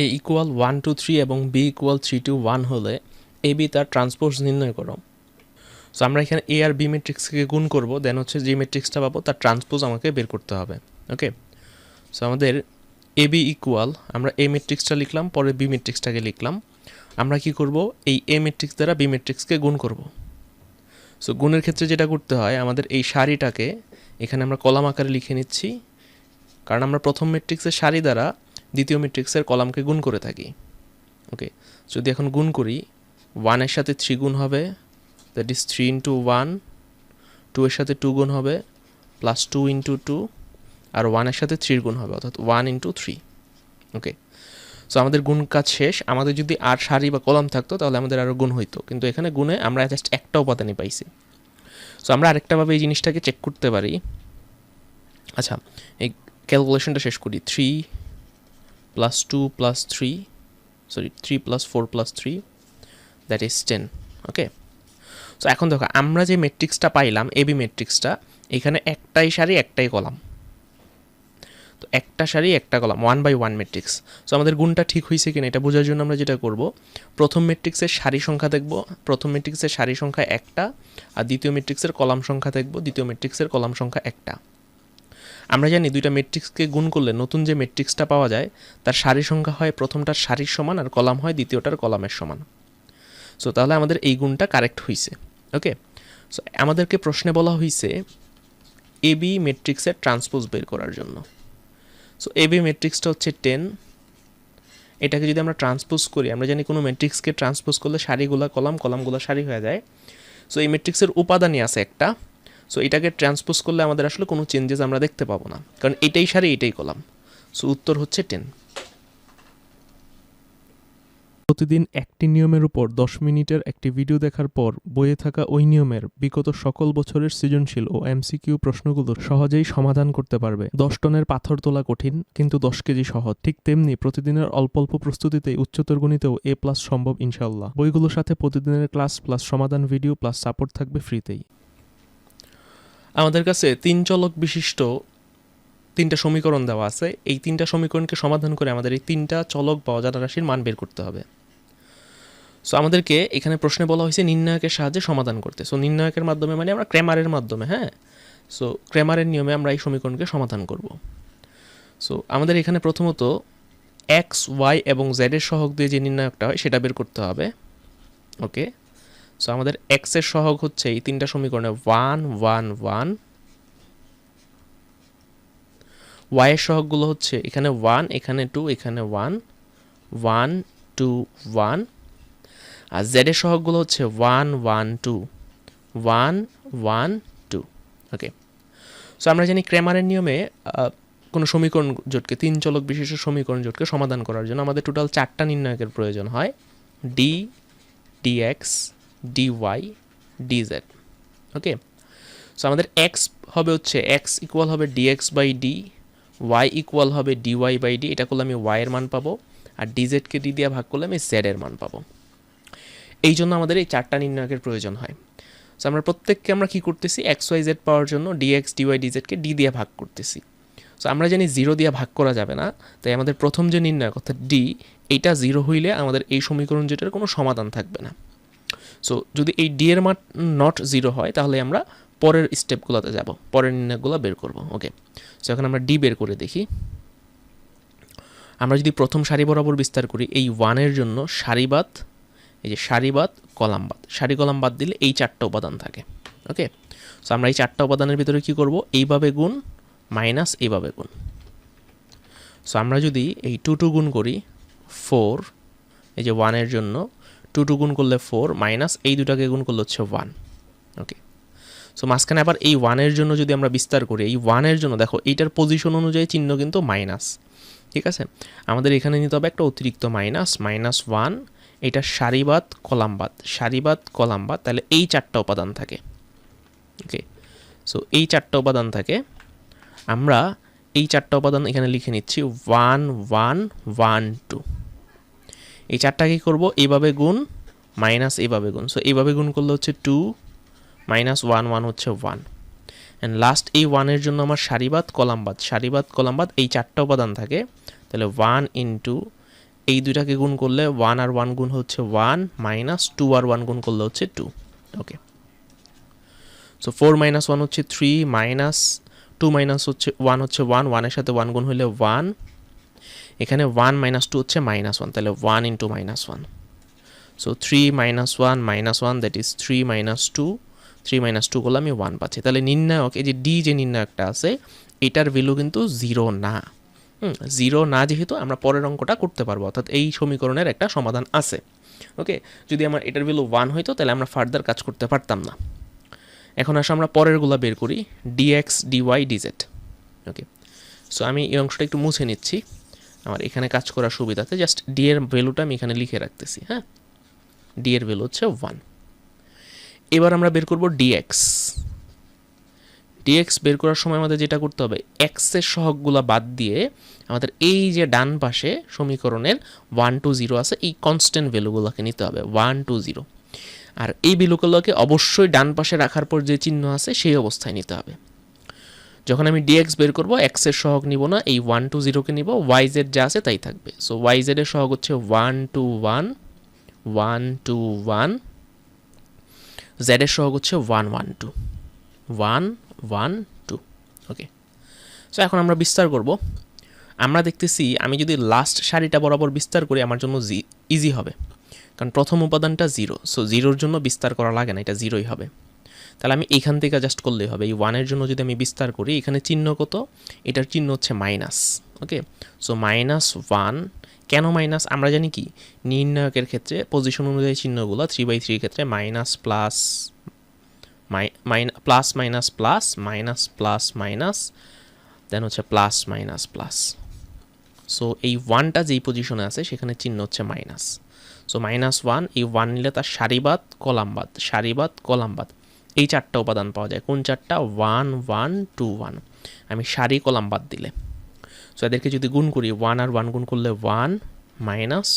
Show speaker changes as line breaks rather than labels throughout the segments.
A equal one two three এবং B equal three two one হলে A B তার transpose নির্ণয় করো। সো আমরা এখানে এ আর বি ম্যাট্রিক্সকে গুণ করব দেন হচ্ছে যে ম্যাট্রিক্সটা পাবো, তার ট্রান্সপোজ আমাকে বের করতে হবে ওকে সো আমাদের এ বি ইকুয়াল আমরা এ ম্যাট্রিক্সটা লিখলাম, পরে বি ম্যাট্রিক্সটাকে লিখলাম। আমরা কি করব? এই এ ম্যাট্রিক্স দ্বারা বি ম্যাট্রিক্সকে গুণ করব। সো গুণের ক্ষেত্রে যেটা করতে হয়, আমাদের এই সারিটাকে এখানে আমরা কলাম আকারে লিখে নিচ্ছি। কারণ আমরা প্রথম ম্যাট্রিক্সের সারি দ্বারা দ্বিতীয় ম্যাট্রিক্সের কলামকে গুণ করে থাকি। ওকে যদি এখন গুণ করি ওয়ানের সাথে থ্রি গুণ হবে that is three into one two এর সাথে টু গুণ হবে প্লাস টু ইন্টু টু আর ওয়ানের সাথে থ্রির গুণ হবে, অর্থাৎ one into three okay so আমাদের গুণ কাজ শেষ। আমাদের যদি আর সারি বা কলাম থাকতো, তাহলে আমাদের আরও গুণ হইতো। কিন্তু এখানে গুণে আমরা জাস্ট একটা উপাদানই পাইছি। সো আমরা আরেকটাভাবে এই জিনিসটাকে চেক করতে পারি। আচ্ছা এই ক্যালকুলেশনটা শেষ করি। Three plus two plus three sorry three plus four plus three that is ten okay so এখন দেখো, আমরা যে মেট্রিক্সটা পাইলাম এবি মেট্রিক্সটা এখানে একটাই সারি, একটাই কলাম। তো একটা সারি, একটা column one by one matrix so আমাদের গুণটা ঠিক হয়েছে কিনা, এটা বোঝার জন্য আমরা যেটা করব, প্রথম মেট্রিক্সের সারি সংখ্যা দেখব, প্রথম মেট্রিক্সের সারি সংখ্যা একটা, আর দ্বিতীয় মেট্রিক্সের কলাম সংখ্যা দেখব, দ্বিতীয় মেট্রিক্সের কলাম সংখ্যা একটা। আমরা জানি দুইটা মেট্রিক্সকে গুণ করলে নতুন যে মেট্রিক্সটা পাওয়া যায়, তার সারি সংখ্যা হয় প্রথমটার সারির সমান আর কলাম হয় দ্বিতীয়টার কলামের সমান। সো তাহলে আমাদের এই গুণটা কারেক্ট হয়েছে ওকে সো আমাদেরকে প্রশ্নে বলা হয়েছে এবি মেট্রিক্সের ট্রান্সপোজ বের করার জন্য। সো এবি মেট্রিক্সটা হচ্ছে টেন এটাকে যদি আমরা ট্রান্সপোজ করি, আমরা জানি কোনো মেট্রিক্সকে ট্রান্সপোজ করলে সারিগুলা কলাম, কলামগুলো সারি হয়ে যায়। সো এই মেট্রিক্সের উপাদানই আছে একটা। সো এটাকে ট্রান্সপোজ করলে আমাদের আসলে কোনো চেঞ্জেস আমরা দেখতে পাবো না। কারণ এটাই সারি, এটাই কলাম। সো উত্তর হচ্ছে টেন
প্রতিদিন একটি নিয়মের উপর দশ মিনিটের একটি ভিডিও দেখার পর বইয়ে থাকা ওই নিয়মের বিগত সকল বছরের সৃজনশীল ও এমসিকিউ প্রশ্নগুলো সহজেই সমাধান করতে পারবে। দশ টনের পাথর তোলা কঠিন, কিন্তু দশ কেজি সহজ। ঠিক তেমনি প্রতিদিনের অল্প অল্প প্রস্তুতিতেই উচ্চতর গণিতেও এ প্লাস সম্ভব ইনশাল্লাহ বইগুলোর সাথে প্রতিদিনের ক্লাস প্লাস সমাধান ভিডিও প্লাস সাপোর্ট থাকবে ফ্রিতেই
আমাদের কাছে তিন চলক বিশিষ্ট তিনটা সমীকরণ দেওয়া আছে। এই তিনটা সমীকরণকে সমাধান করে আমাদের এই তিনটা চলক বা অজানা রাশির মান বের করতে হবে। সো আমাদেরকে এখানে প্রশ্নে বলা হয়েছে নির্ণায়কের সাহায্যে সমাধান করতে। সো নির্ণায়কের মাধ্যমে মানে আমরা ক্রেমারের মাধ্যমে হ্যাঁ? সো ক্রেমারের নিয়মে আমরা এই সমীকরণকে সমাধান করব। সো আমাদের এখানে প্রথমত এক্স ওয়াই এবং জেডের সহগ দিয়ে যে নির্ণায়কটা হয়, সেটা বের করতে হবে। ওকে সো আমাদের এক্সের সহগ হচ্ছে এই তিনটা সমীকরণে ওয়ান ওয়ান ওয়ান ওয়াইয়ের সহগগুলো হচ্ছে এখানে ওয়ান এখানে টু এখানে ওয়ান ওয়ান টু ওয়ান আর জেডের সহগগুলো হচ্ছে one one two one one two okay so আমরা জানি ক্রেমারের নিয়মে কোনো সমীকরণ জোটকে, তিন চলক বিশিষ্ট সমীকরণ জোটকে সমাধান করার জন্য আমাদের টোটাল চারটা নির্ণায়কের প্রয়োজন হয়। D DX DY DZ okay so আমাদের এক্স হবে হচ্ছে এক্স ইকুয়াল হবে DX by D Y equal হবে ডিওয়াই বাই ডি এটা করলে আমি ওয়াই এর মান পাবো, আর ডিজেডকে ডি দিয়ে ভাগ করলে আমি জেড এর মান পাবো। এই জন্য আমাদের এই চারটা নির্ণায়কের প্রয়োজন হয়। সো আমরা প্রত্যেককে আমরা কি করতেছি? এক্স ওয়াই জেড পাওয়ার জন্য ডিএক্স ডিওয়াই ডিজেডকে ডি দিয়ে ভাগ করতেছি। সো আমরা জানি জিরো দিয়ে ভাগ করা যাবে না, তাই আমাদের প্রথম যে নির্ণায়ক, অর্থাৎ ডি এইটা জিরো হইলে আমাদের এই সমীকরণ যেটার কোনো সমাধান থাকবে না। সো যদি এই ডি এর মান নট জিরো হয়, তাহলে আমরা পরের স্টেপগুলোতে যাব। পরের নির্ণয়গুলো বের করব ওকে সো এখন আমরা ডি বের করে দেখি। আমরা যদি প্রথম সারি বরাবর বিস্তার করি, এই ওয়ানের জন্য সারিবাদ, এই যে সারিবাদ, কলামবাদ। সারি কলাম বাদ দিলে এই চারটা উপাদান থাকে ওকে সো আমরা এই চারটা উপাদানের ভিতরে কি করব? এইভাবে গুণ মাইনাস এইভাবে গুণ। সো আমরা যদি এই টু টু গুণ করি ফোর এই যে ওয়ানের জন্য টু টু গুণ করলে ফোর মাইনাস এই দুটাকে গুণ করলে হচ্ছে ওয়ান ওকে সো মাঝখানে আবার এই ওয়ানের জন্য যদি আমরা বিস্তার করি, এই ওয়ানের জন্য দেখো, এইটার পজিশন অনুযায়ী চিহ্ন কিন্তু মাইনাস ঠিক আছে? আমাদের এখানে নিতে হবে একটা অতিরিক্ত মাইনাস মাইনাস ওয়ান এটা সারিবাদ, কলামবাদ সারিবাদ, কলামবাদ, তাহলে এই চারটা উপাদান থাকে ওকে সো এই চারটা উপাদান থাকে, আমরা এই চারটা উপাদান এখানে লিখে নিচ্ছি ওয়ান ওয়ান ওয়ান টু এই চারটা কী করব? এইভাবে গুণ মাইনাস এইভাবে গুণ। সো এইভাবে গুণ করলে হচ্ছে টু মাইনাস ওয়ান ওয়ান হচ্ছে ওয়ান অ্যান্ড লাস্ট এই ওয়ানের জন্য আমার সারিবাদ, কলামবাদ। সারিবাদ, কলামবাদ, এই চারটা উপাদান থাকে। তাহলে ওয়ান ইন্টু এই দুইটাকে গুণ করলে ওয়ান আর ওয়ান গুণ হচ্ছে ওয়ান মাইনাস টু আর ওয়ান গুণ করলে হচ্ছে two okay so four minus one হচ্ছে থ্রি মাইনাস টু মাইনাস হচ্ছে ওয়ান হচ্ছে ওয়ান ওয়ানের সাথে ওয়ান গুণ হলে ওয়ান এখানে ওয়ান মাইনাস টু হচ্ছে মাইনাস ওয়ান তাহলে one into minus one so three minus one minus one that is three minus two three minus two করলে আমি ওয়ান পাচ্ছি। তাহলে নির্ণায়ক, এই যে ডি যে নির্ণায়কটা আছে, এটার ভ্যালু কিন্তু জিরো না। জিরো না যেহেতু আমরা পরের অঙ্কটা করতে পারব, অর্থাৎ এই সমীকরণের একটা সমাধান আছে। ওকে, যদি আমার এটার ভ্যালু ওয়ান হইতো, তাহলে আমরা ফার্দার কাজ করতে পারতাম না। এখন আসলে আমরা পরেরগুলো বের করি DX DY DZ okay so আমি এই অংশটা একটু মুছে নিচ্ছি। আমার এখানে কাজ করার সুবিধাতে জাস্ট ডি এর ভ্যালুটা আমি এখানে লিখে রাখতেছি হ্যাঁ? ডি এর ভ্যালু হচ্ছে ওয়ান এবার আমরা বের করব ডিএক্স ডিএক্স বের করার সময় আমাদের যেটা করতে হবে এক্সের সহগগুলো বাদ দিয়ে আমাদের এই যে ডান পাশে সমীকরণের ওয়ান টু জিরো আছে, এই কনস্ট্যান্ট ভ্যালুগুলোকে নিতে হবে ওয়ান টু জিরো আর এই ভ্যালুগুলোকে অবশ্যই ডান পাশে রাখার পর যে চিহ্ন আছে, সেই অবস্থায় নিতে হবে। যখন আমি ডিএক্স বের করব এক্সের সহগ নিব না, এই ওয়ান টু জিরোকে নিব ওয়াই জেড যা আছে তাই থাকবে। সো ওয়াই জেডের সহগ হচ্ছে one two one one two one জেডের সহগ হচ্ছে one one two one one two okay so এখন আমরা বিস্তার করব। আমরা দেখতেছি, আমি যদি লাস্ট সারিটা বরাবর বিস্তার করি, আমার জন্য ইজি হবে। কারণ প্রথম উপাদানটা জিরো সো জিরোর জন্য বিস্তার করা লাগে না, এটা জিরোই হবে। তাহলে আমি এখান থেকে জাস্ট করলেই হবে। এই ওয়ানের জন্য যদি আমি বিস্তার করি, এখানে চিহ্ন কত? এটার চিহ্ন হচ্ছে minus okay so minus one কেন মাইনাস আমরা জানি কি? নির্ণায়কের ক্ষেত্রে পজিশন অনুযায়ী চিহ্নগুলো থ্রি বাই থ্রির ক্ষেত্রে minus plus plus minus plus minus plus minus then হচ্ছে প্লাস মাইনাস প্লাস সো এই ওয়ানটা যেই পজিশনে আছে, সেখানে চিহ্ন হচ্ছে মাইনাস সো মাইনাস ওয়ান এই ওয়ান নিলে তার সারিবাদ, কলামবাদ। সারিবাদ, কলামবাদ। এই চারটা উপাদান পাওয়া যায়। কোন চারটা? ওয়ান ওয়ান টু ওয়ান আমি সারি কলাম বাদ দিলে। সো এদেরকে যদি গুণ করি ওয়ান আর ওয়ান গুণ করলে ওয়ান মাইনাস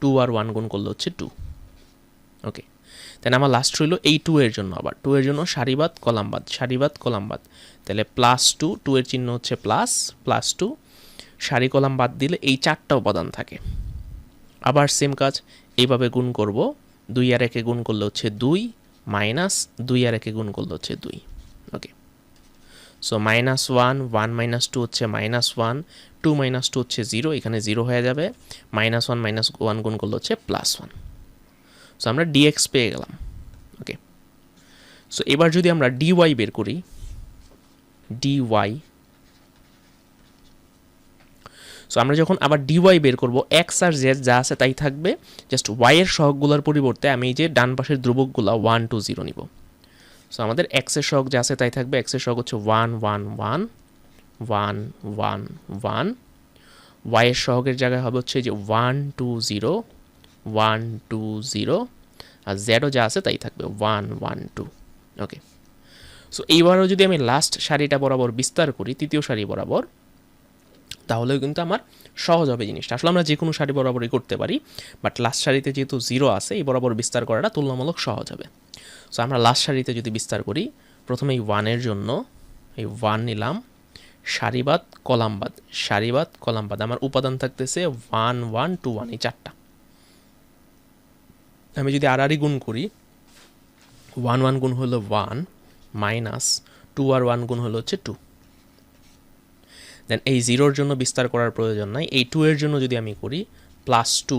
টু আর ওয়ান গুণ করলে হচ্ছে টু ওকে তাহলে আমার লাস্ট রইল এই টু এর জন্য আবার। টু এর জন্য সারিবাদ কলামবাদ সারিবাদ কলামবাদ তাহলে প্লাস টু টু এর চিহ্ন হচ্ছে প্লাস প্লাস টু সারি কলাম বাদ দিলে এই চারটা উপাদান থাকে। আবার সেম কাজ, এইভাবে গুণ করব। দুই আর একে গুণ করলে হচ্ছে দুই। মাইনাস দুই আর একে গুণ করলে হচ্ছে দুই। Okay so minus one one minus two হচ্ছে minus one two minus two হচ্ছে জিরো এখানে জিরো হয়ে যাবে। মাইনাস ওয়ান মাইনাস ওয়ান গুণ করলে হচ্ছে প্লাস ওয়ান সো আমরা ডিএক্স পেয়ে গেলাম। ওকে সো এবার যদি আমরা ডিওয়াই বের করি ডিওয়াই সো আমরা যখন আবার ডিওয়াই বের করব এক্স আর জেড যা আছে তাই থাকবে জাস্ট ওয়াইয়ের সহগগুলোর পরিবর্তে আমি এই যে ডান পাশের ধ্রুবকগুলো ওয়ান টু জিরো নিব। সো আমাদের এক্সের সহগ যা আছে তাই থাকবে এক্সের সহগ হচ্ছে one one one one one one ওয়াইয়ের সহগের জায়গায় হবে হচ্ছে যে one two zero one two zero আর জেডও যা আছে তাই থাকবে one one two okay so এইবারও যদি আমি লাস্ট সারিটা বরাবর বিস্তার করি, তৃতীয় সারি বরাবর তাহলেও কিন্তু আমার সহজ হবে জিনিসটা। আসলে আমরা যে কোনো শাড়ি বরাবরই করতে পারি বাট লাস্ট সারিতে যেহেতু জিরো আছে, এই বরাবর বিস্তার করাটা তুলনামূলক সহজ হবে। সো আমরা লাস্ট শাড়িতে যদি বিস্তার করি, প্রথমে এই ওয়ানের জন্য এই ওয়ান নিলাম। সারিবাদ কলামবাদ। সারিবাদ কলামবাদ। আমার উপাদান থাকতেছে ওয়ান ওয়ান টু ওয়ান এই চারটা। আমি যদি আড়াআড়ি গুণ করি ওয়ান ওয়ান গুণ হলো ওয়ান মাইনাস টু আর ওয়ান গুণ হলো হচ্ছে টু দেন এই জিরোর জন্য বিস্তার করার প্রয়োজন নাই। এই টু এর জন্য যদি আমি করি প্লাস টু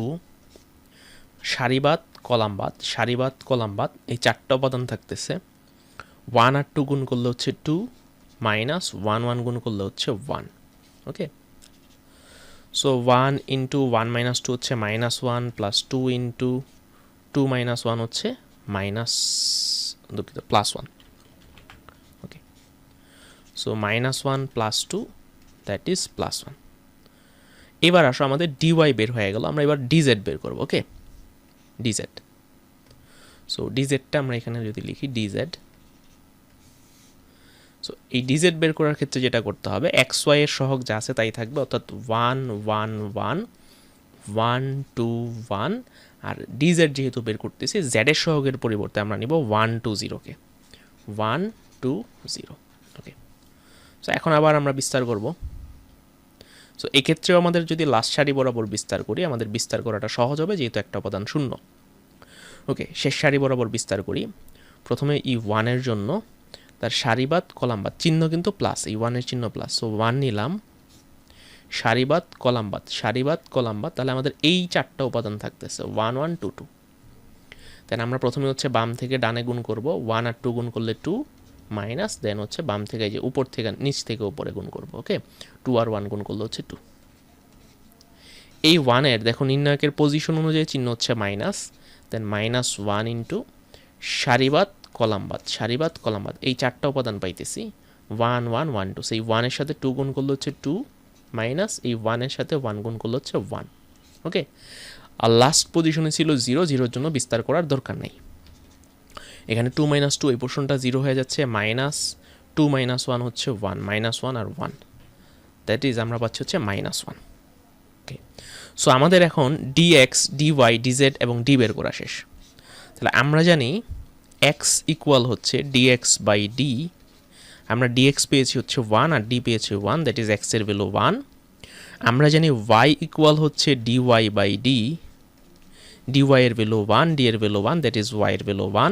সারিবাদ, কলামবাদ সারিবাদ, কলামবাদ, এই চারটা উপাদান থাকতেছে। ওয়ান আর টু গুণ করলে হচ্ছে টু মাইনাস ওয়ান ওয়ান গুণ করলে হচ্ছে one okay so one into one minus two হচ্ছে minus one plus two into two minus one হচ্ছে মাইনাস দুঃখিত plus one okay so minus one plus two that is plus one এবার আসো আমাদের dy বের হয়ে গেল, আমরা এবার ডিজেড বের করব ওকে ডিজেড সো ডিজেডটা আমরা এখানে যদি লিখি ডিজেড সো এই ডিজেড বের করার ক্ষেত্রে যেটা করতে হবে এক্স ওয়াই এর সহগ যা আছে তাই থাকবে, অর্থাৎ one one one one two one আর ডিজেড যেহেতু বের করতেছি জেডের সহগের পরিবর্তে আমরা নিব one two জিরোকে one two zero okay so এখন আবার আমরা বিস্তার করব। সো এক্ষেত্রেও আমাদের যদি লাস্ট সারি বরাবর বিস্তার করি, আমাদের বিস্তার করাটা সহজ হবে, যেহেতু একটা উপাদান শূন্য। ওকে শেষ সারি বরাবর বিস্তার করি। প্রথমে ই ওয়ানের জন্য তার সারিবাদ কলামবাদ চিহ্ন কিন্তু প্লাস এই ওয়ানের চিহ্ন প্লাস সো ওয়ান নিলাম, সারিবাদ কলামবাদ সারিবাদ কলামবাদ তাহলে আমাদের এই চারটা উপাদান থাকতেছে। One one two two then আমরা প্রথমে হচ্ছে বাম থেকে ডানে গুণ করব। ওয়ান আর টু গুণ করলে টু মাইনাস দেন হচ্ছে বাম থেকে যে উপর থেকে, নিচ থেকে উপরে গুণ করব ওকে টু আর ওয়ান গুণ করলে হচ্ছে টু এই ওয়ানের দেখো নির্ণায়কের পজিশন অনুযায়ী চিহ্ন হচ্ছে minus then minus one into সারিবাদ, কলামবাদ সারিবাদ, কলামবাদ, এই চারটা উপাদান পাইতেছি ওয়ান ওয়ান ওয়ান টু সেই ওয়ানের সাথে টু গুণ করলে হচ্ছে টু মাইনাস এই ওয়ানের সাথে ওয়ান গুণ করলে হচ্ছে ওয়ান ওকে আর লাস্ট পজিশনে ছিল জিরো জিরোর জন্য বিস্তার করার দরকার নেই। এখানে টু মাইনাস টু এই পোর্শনটা জিরো হয়ে যাচ্ছে মাইনাস টু মাইনাস ওয়ান হচ্ছে ওয়ান মাইনাস ওয়ান আর ওয়ান দ্যাট ইজ আমরা পাচ্ছি হচ্ছে মাইনাস ওয়ান ওকে সো আমাদের এখন ডিএক্স ডিওয়াই ডিজেড এবং ডি বের করা শেষ। তাহলে আমরা জানি এক্স ইকুয়াল হচ্ছে ডিএক্স বাই ডি আমরা ডিএক্স পেয়েছি হচ্ছে ওয়ান আর ডি পেয়েছি ওয়ান দ্যাট ইজ এক্সের ভ্যালু ওয়ান আমরা জানি ওয়াই ইকুয়াল হচ্ছে ডিওয়াই বাই ডি ডিওয়াই এর ভ্যালু ওয়ান ডি এর value one that is Y এর ভ্যালু ওয়ান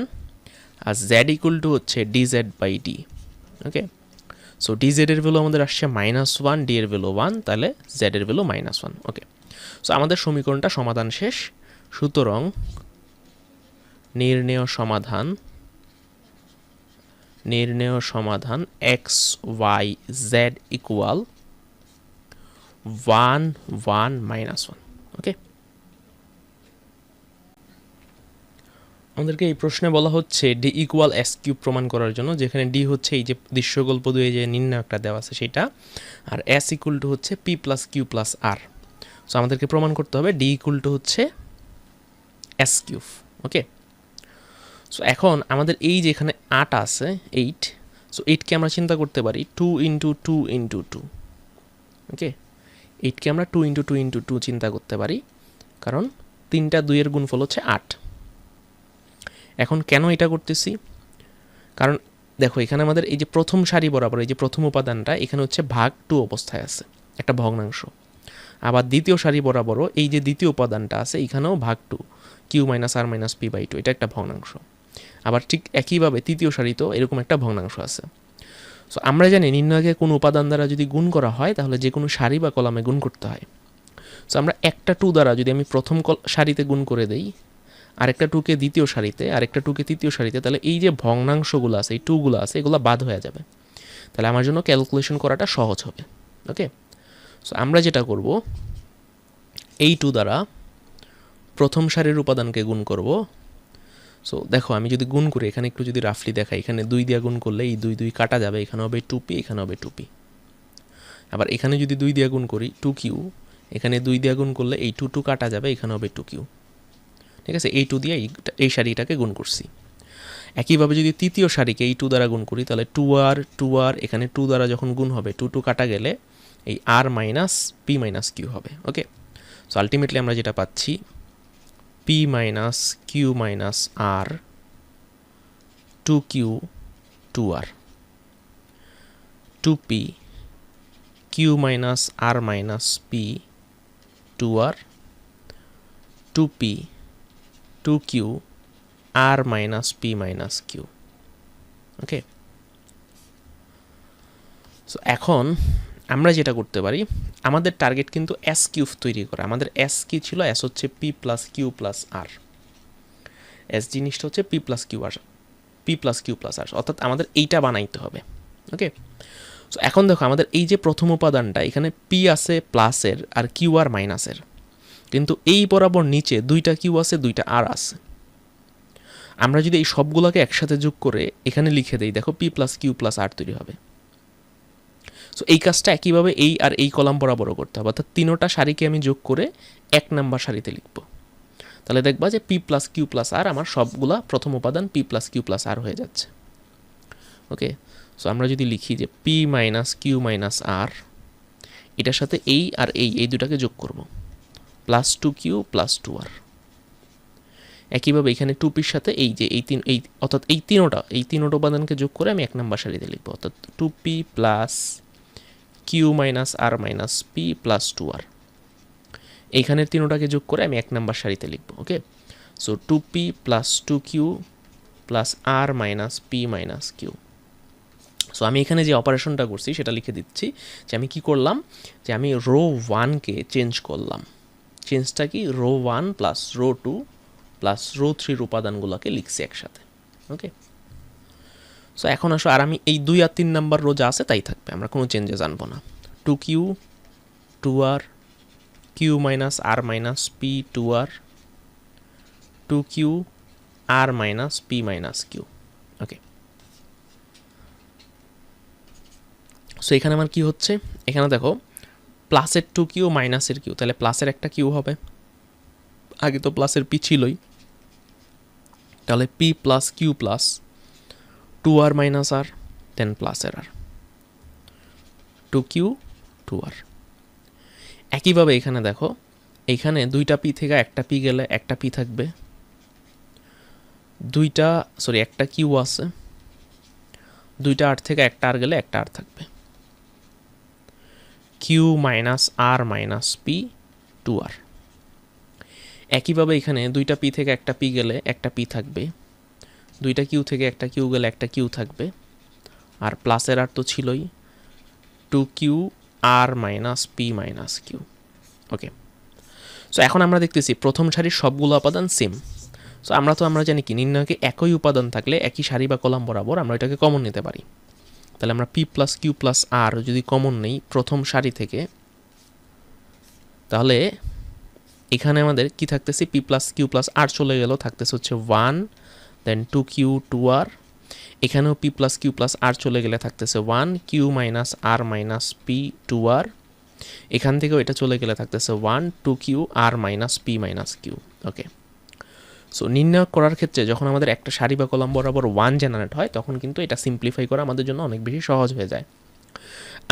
আর জেড ইকুয়াল টু হচ্ছে D DZ by D okay so DZ এর ভ্যালু আমাদের আসছে মাইনাস ওয়ান ডি এর ভ্যালু ওয়ান তাহলে জেড এর value minus one okay so আমাদের সমীকরণটা সমাধান শেষ। সুতরাং নির্ণেয় সমাধান নির্ণেয় সমাধান X Y Z equal one one minus one okay আমাদেরকে এই প্রশ্নে বলা হচ্ছে ডি ইকুয়াল এস কিউব প্রমাণ করার জন্য, যেখানে ডি হচ্ছে এই যে দৃশ্যকল্প দিয়ে যে নির্ণায়কটা দেওয়া আছে সেটা, আর এস ইকুয়াল টু হচ্ছে P plus Q plus R so আমাদেরকে প্রমাণ করতে হবে ডি ইকুয়াল টু হচ্ছে এস কিউব ওকে সো এখন আমাদের এই যে এখানে আট আছে এইট সো এইটকে আমরা চিন্তা করতে পারি two into two into two okay এইটকে আমরা two into two into two চিন্তা করতে পারি, কারণ তিনটা দুইয়ের গুণফল হচ্ছে আট। এখন কেন এটা করতেছি? কারণ দেখো, এখানে আমাদের এই যে প্রথম সারি বরাবর, এই যে প্রথম উপাদানটা, এখানে হচ্ছে ভাগ টু অবস্থায় আছে, একটা ভগ্নাংশ। আবার দ্বিতীয় সারি বরাবরও এই যে দ্বিতীয় উপাদানটা আছে, এখানেও ভাগ two Q minus R minus P by two এটা একটা ভগ্নাংশ। আবার ঠিক একইভাবে তৃতীয় সারিতেও এরকম একটা ভগ্নাংশ আছে। সো আমরা জানি নির্ণয়কে কোনো উপাদান দ্বারা যদি গুণ করা হয়, তাহলে যে কোনো সারি বা কলামে গুণ করতে হয়। সো আমরা একটা টু দ্বারা যদি আমি প্রথম সারিতে গুণ করে দেই আরেকটা টুকে দ্বিতীয় সারিতে, আরেকটা টুকে তৃতীয় সারিতে, তাহলে এই যে ভগ্নাংশগুলো আছে, এই টুগুলো আছে, এগুলো বাদ হয়ে যাবে। তাহলে আমার জন্য ক্যালকুলেশন করাটা সহজ হবে ওকে সো আমরা যেটা করব, এই টু দ্বারা প্রথম সারির উপাদানকে গুণ করব। সো দেখো, আমি যদি গুণ করি, এখানে একটু যদি রাফলি দেখাই, এখানে দুই দিয়া গুণ করলে এই দুই দুই কাটা যাবে, এখানে হবে টুপি এখানে হবে টুপি আবার এখানে যদি দুই দিয়া গুণ করি টু কিউ এখানে দুই দিয়া গুণ করলে এই টু টু কাটা যাবে, এখানে হবে টু কিউ ঠিক আছে? এই টু দিয়ে এই সারিটাকে গুণ করছি। একইভাবে যদি তৃতীয় সারিকে এই টু দ্বারা গুণ করি, তাহলে টু আর টু আর, এখানে টু দ্বারা যখন গুণ হবে টু টু কাটা গেলে এই R minus P minus Q হবে ওকে সো আলটিমেটলি আমরা যেটা পাচ্ছি P minus Q minus R two Q two R two P Q minus R minus P two R two P two Q R minus P minus Q okay so এখন আমরা যেটা করতে পারি, আমাদের target কিন্তু এস কিউব তৈরি করা। আমাদের এস কি ছিল? এস হচ্ছে P plus Q plus R S জিনিসটা হচ্ছে P plus Q R P plus Q plus R অর্থাৎ আমাদের এইটা বানাইতে হবে। ওকে সো এখন দেখো, আমাদের এই যে প্রথম উপাদানটা, এখানে পি আছে প্লাসের আর কিউ আর মাইনাসের কিন্তু এই বরাবর নিচে দুইটা কিউ আছে, দুইটা আর আছে। আমরা যদি এই সবগুলোকে একসাথে যোগ করে এখানে লিখে দেই, দেখো P plus Q plus R তৈরি হবে। সো এই কাজটা একইভাবে এই আর এই কলাম বরাবরও করতে হবে। অর্থাৎ তিনোটা সারিকে আমি যোগ করে এক নাম্বার সারিতে লিখব। তাহলে দেখবা যে P plus Q plus R আমার সবগুলা প্রথম উপাদান P plus Q plus R হয়ে যাচ্ছে। ওকে সো আমরা যদি লিখি যে P minus Q minus R, এটার সাথে এই আর এই এই দুটাকে যোগ করব। Plus two Q plus two R একইভাবে এখানে টুপির সাথে এই যে এই তিন, এই, অর্থাৎ এই তিনোটা এই তিনোটা উপাদানকে যোগ করে আমি এক নাম্বার সারিতে লিখব। অর্থাৎ two P plus Q minus R minus P plus two R এইখানের তিনোটাকে যোগ করে আমি এক নাম্বার সারিতে লিখব okay so two P plus two Q plus R minus P minus Q so আমি এখানে যে অপারেশনটা করছি, সেটা লিখে দিচ্ছি যে আমি কি করলাম? যে আমি রো ওয়ানকে চেঞ্জ করলাম। চেঞ্জটা কি? Row one plus row two plus row থ্রির উপাদানগুলোকে লিখছি একসাথে ওকে সো এখন আসো, আর আমি এই দুই আর তিন নাম্বার রো যা আছে তাই থাকবে, আমরা কোনো চেঞ্জেস আনব না। Two Q two R Q minus R minus P two R two Q R minus P minus Q okay so এখানে আমার কি হচ্ছে? এখানে দেখো প্লাসের টু কিউ, মাইনাসের কিউ, তাহলে প্লাসের একটা কিউ হবে। আগে তো প্লাসের পি ছিলই। তাহলে P plus Q plus two R minus R then প্লাসের R two Q two R একইভাবে এখানে দেখো এইখানে দুইটা পি থেকে একটা পি গেলে একটা পি থাকবে। দুইটা সরি একটা কিউ আছে। দুইটা আর থেকে একটা আর গেলে একটা আর থাকবে। Q minus R minus P two R একইভাবে এখানে দুইটা পি থেকে একটা পি গেলে একটা পি থাকবে। দুইটা কিউ থেকে একটা কিউ গেলে একটা কিউ থাকবে। আর প্লাসের আর তো ছিলই। Two Q R minus P minus Q okay so এখন আমরা দেখতেছি প্রথম সারির সবগুলো উপাদান সেম সো আমরা তো আমরা জানি কি নির্ণয়কে একই উপাদান থাকলে একই সারি বা কলাম বরাবর আমরা এটাকে কমন নিতে পারি। তাহলে আমরা P plus Q plus R যদি কমন নেই প্রথম সারি থেকে, তাহলে এখানে আমাদের কি থাকতেছে? P plus Q plus R চলে গেল, থাকতেছে হচ্ছে one then two Q two R এখানেও P plus Q plus R চলে গেলে থাকতেছে one Q minus R minus P two R এখান থেকেও এটা চলে গেলে থাকতেছে one two Q R minus P minus Q okay so নির্ণয় করার ক্ষেত্রে যখন আমাদের একটা সারি বা কলম বরাবর ওয়ান জেনারেট হয়, তখন কিন্তু এটা সিম্পলিফাই করা আমাদের জন্য অনেক বেশি সহজ হয়ে যায়।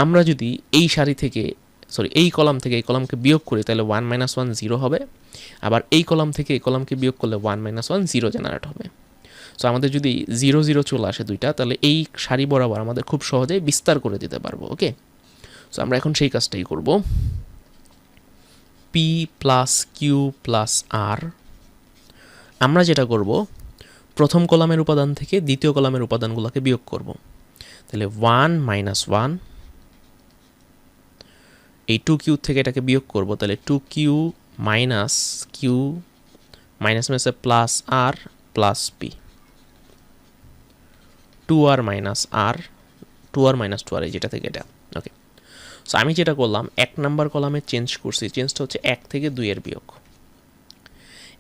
আমরা যদি এই সারি থেকে সরি এই কলাম থেকে এই কলামকে বিয়োগ করি, তাহলে ওয়ান মাইনাস ওয়ান জিরো হবে। আবার এই কলাম থেকে এই কলামকে বিয়োগ করলে one minus one zero generate হবে। সো আমাদের যদি জিরো জিরো চলে আসে দুইটা, তাহলে এই সারি বরাবর আমাদের খুব সহজেই বিস্তার করে দিতে পারব ওকে সো আমরা এখন সেই কাজটাই করব। P plus Q plus R আমরা যেটা করব, প্রথম কলামের উপাদান থেকে দ্বিতীয় কলামের উপাদানগুলোকে বিয়োগ করব। তাহলে ওয়ান মাইনাস ওয়ান এই টু কিউ থেকে এটাকে বিয়োগ করব। তাহলে two Q minus Q minus মাইনাসে plus R plus P two R minus R two R minus two R এই যেটা থেকে এটা। ওকে সো আমি যেটা করলাম, এক নাম্বার কলামে চেঞ্জ করছি। চেঞ্জটা হচ্ছে এক থেকে দুইয়ের বিয়োগ।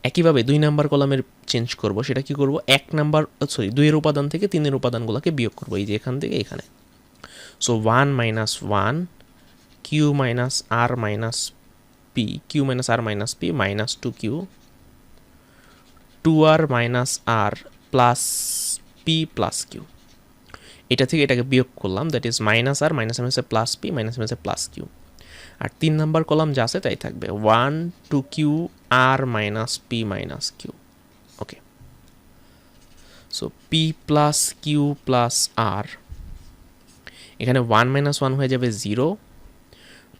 একইভাবে দুই নাম্বার কলামের চেঞ্জ করব, সেটা কি করব? এক নাম্বার সরি দুইয়ের উপাদান থেকে তিনের উপাদানগুলোকে বিয়োগ করব, এই যে এখান থেকে এখানে। So one minus one Q minus R minus P Q minus R minus P minus two Q two R minus R plus P plus Q এটা থেকে এটাকে বিয়োগ করলাম that is minus R minus মাইনাসে প্লাস পি মাইনাস মাইনাসে plus Q R তিন number column যা আছে তাই থাকবে। One two Q R minus P minus Q okay so P plus Q plus R এখানে ওয়ান মাইনাস ওয়ান হয়ে যাবে জিরো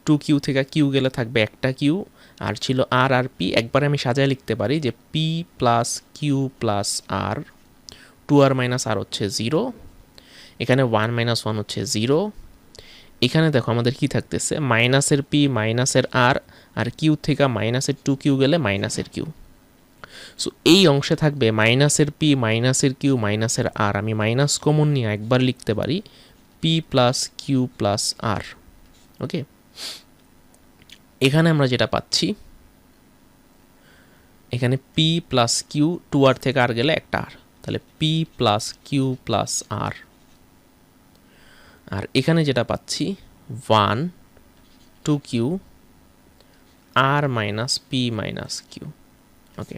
টু কিউ থেকে কিউ গেলে থাকবে একটা কিউ আর ছিল আর আর পি একবারে আমি সাজায় লিখতে পারি যে P plus Q plus R two R minus R হচ্ছে জিরো এখানে ওয়ান মাইনাস ওয়ান হচ্ছে জিরো এখানে দেখো আমাদের কি থাকতেছে? মাইনাসের পি মাইনাসের আর আর কিউ থেকে মাইনাসের টু কিউ গেলে মাইনাসের কিউ সো এই অংশে থাকবে মাইনাসের পি মাইনাসের কিউ মাইনাসের আর আমি মাইনাস কমন নিয়ে একবার লিখতে পারি P plus Q plus R okay এখানে আমরা যেটা পাচ্ছি, এখানে P plus Q two R থেকে আর গেলে একটা আর তাহলে P plus Q plus R আর এখানে যেটা পাচ্ছি one two Q R minus P minus Q okay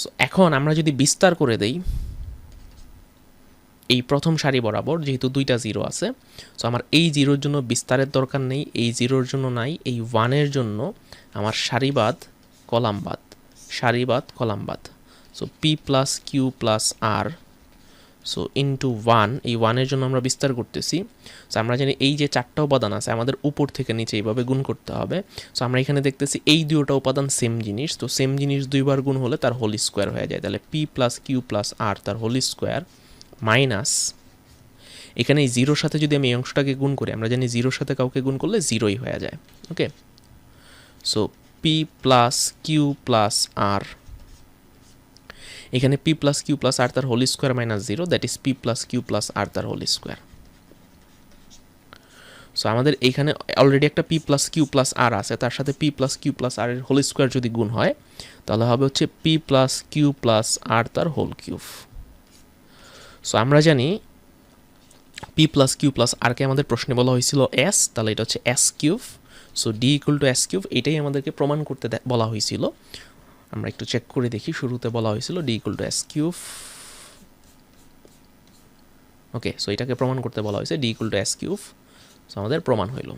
so এখন আমরা যদি বিস্তার করে দেই, এই প্রথম সারি বরাবর, যেহেতু দুইটা জিরো আছে সো আমার এই জিরোর জন্য বিস্তারের দরকার নেই, এই জিরোর জন্য নাই, এই ওয়ানের জন্য আমার সারিবাদ কলামবাদ সারিবাদ কলামবাদ। So P plus Q plus R so into one এই ওয়ানের জন্য আমরা বিস্তার করতেছি। সো আমরা জানি এই যে চারটা উপাদান আছে, আমাদের উপর থেকে নিচে এইভাবে গুণ করতে হবে। সো আমরা এখানে দেখতেছি এই দুটো উপাদান সেম জিনিস। তো সেম জিনিস দুইবার গুণ হলে তার হোল স্কোয়ার হয়ে যায়। তাহলে P plus Q plus R তার হোল স্কোয়ার মাইনাস এখানে এই জিরোর সাথে যদি আমি এই অংশটাকে গুণ করি, আমরা জানি জিরোর সাথে কাউকে গুণ করলে জিরোই হয়ে যায়। Okay so P plus Q plus R এখানে P plus Q plus R তার whole square minus zero that is P plus Q plus R তার হোল স্কোয়ার সো আমাদের এইখানে অলরেডি একটা P plus Q plus R আছে, তার সাথে P plus Q plus R এর হোল স্কোয়ার যদি গুণ হয়, তাহলে হবে হচ্ছে P plus Q plus R তার হোল কিউব সো আমরা জানি পি প্লাস কিউ প্লাস আরকে আমাদের প্রশ্নে বলা হয়েছিল এস তাহলে এটা হচ্ছে S cube so D equal to S cube এটাই আমাদেরকে প্রমাণ করতে বলা হয়েছিল। আমরা একটু চেক করে দেখি, শুরুতে বলা হয়েছিল D equal to S cube okay so এটাকে প্রমাণ করতে বলা হয়েছে D equal to S cube so আমাদের প্রমাণ হইল।